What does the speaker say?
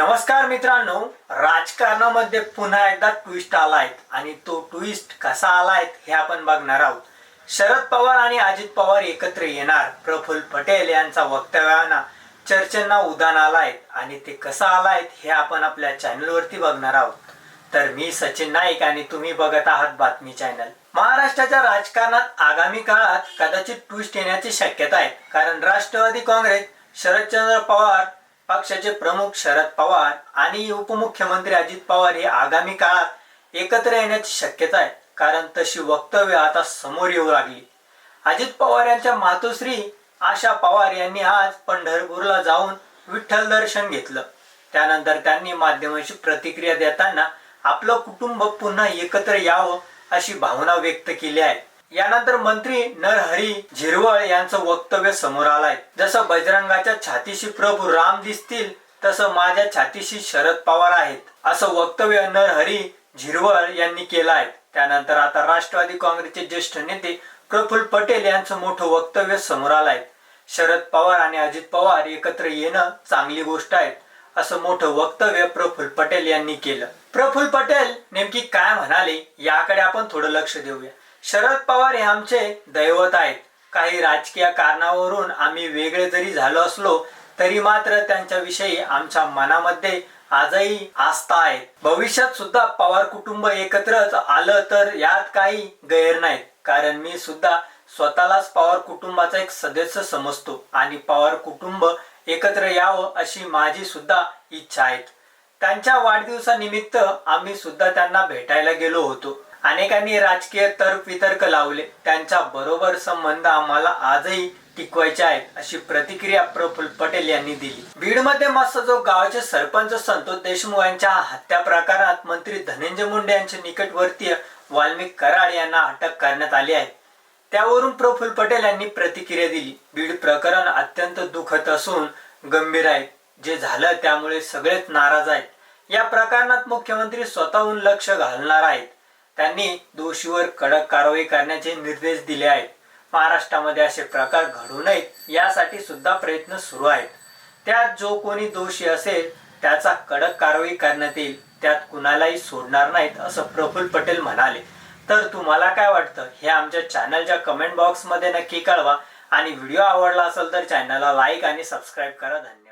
नमस्कार मित्रांनो राजकारणामध्ये पुन्हा एकदा ट्विस्ट आलाय आणि तो ट्विस्ट कसा आलाय हे आपण बघणार आहोत. शरद पवार आणि अजित पवार एकत्र येणार प्रफुल्ल पटेल यांचा वक्तव्याना चर्चेंना उदान आलाय आणि ते कसं आलाय हे आपण आपल्या चॅनलवरती बघणार आहोत. तर मी सचिन नाईक आणि तुम्ही बघत आहात बातमी चॅनल महाराष्ट्राच्या राजकारणात आगामी काळात कदाचित ट्विस्ट येण्याची शक्यता आहे कारण राष्ट्रवादी काँग्रेस शरदचंद्र पवार पक्षाचे प्रमुख शरद पवार आणि उपमुख्यमंत्री अजित पवार हे आगामी काळात एकत्र येण्याची शक्यता आहे. कारण तशी वक्तव्य आता समोर येऊ लागली. अजित पवार यांच्या मातोश्री आशा पवार यांनी आज पंढरपूरला जाऊन विठ्ठल दर्शन घेतलं. त्यानंतर त्यांनी माध्यमांशी प्रतिक्रिया देताना आपलं कुटुंब पुन्हा एकत्र यावं अशी भावना व्यक्त केली आहे. यानंतर मंत्री नरहरी झिरवळ यांचं वक्तव्य समोर आलंय. जसं बजरंगाच्या छातीशी प्रभू राम दिसतील तसं माझ्या छातीशी शरद पवार आहेत असं वक्तव्य नरहरी झिरवळ यांनी केलं आहे त्यानंतर आता राष्ट्रवादी काँग्रेसचे ज्येष्ठ नेते प्रफुल्ल पटेल यांचं मोठं वक्तव्य समोर आलंय. शरद पवार आणि अजित पवार एकत्र येणं चांगली गोष्ट आहे असं मोठं वक्तव्य प्रफुल्ल पटेल यांनी केलं. प्रफुल्ल पटेल नेमकी काय म्हणाले याकडे आपण थोडं लक्ष देऊया. शरद पवार हे आमचे दैवत आहेत. काही राजकीय कारणावरून आम्ही वेगळे जरी झालो असलो तरी मात्र त्यांच्याविषयी आमच्या मनामध्ये आजही आस्था आहे. भविष्यात सुद्धा पवार कुटुंब एकत्रच आलं तर यात काही गैर नाहीत. कारण मी सुद्धा स्वतःलाच पवार कुटुंबाचा एक सदस्य समजतो आणि पवार कुटुंब एकत्र यावं अशी माझी सुद्धा इच्छा आहे. त्यांच्या वाढदिवसानिमित्त आम्ही सुद्धा त्यांना भेटायला गेलो होतो. अनेकांनी राजकीय तर्क वितर्क लावले. त्यांच्या बरोबर संबंध आम्हाला आजही टिकवायचे आहेत अशी प्रतिक्रिया प्रफुल्ल पटेल यांनी दिली. बीडमध्ये जो गावाचे सरपंच संतोष देशमुख यांच्या हत्या प्रकारात मंत्री धनंजय मुंडे यांचे निकटवर्तीय वाल्मिक कराड यांना अटक करण्यात आली आहे. त्यावरून प्रफुल्ल पटेल यांनी प्रतिक्रिया दिली. बीड प्रकरण अत्यंत दुखद असून गंभीर आहे. जे झालं त्यामुळे सगळेच नाराज आहेत. या प्रकरणात मुख्यमंत्री स्वतःहून लक्ष घालणार आहेत. त्यांनी दोषीवर कडक कारवाई करण्याचे निर्देश दिले आहेत. महाराष्ट्रामध्ये असे प्रकार घडू नयेत यासाठी सुद्धा प्रयत्न सुरू आहेत. त्यात जो कोणी दोषी असेल त्याचा कडक कारवाई करण्यात येईल. त्यात कुणालाही सोडणार नाहीत असं प्रफुल्ल पटेल म्हणाले. तर तुम्हाला काय वाटतं? हे आमच्या चॅनलच्या कमेंट बॉक्समध्ये नक्की कळवा. आणि व्हिडिओ आवडला असेल तर चॅनलला लाईक आणि सबस्क्राईब करा. धन्यवाद.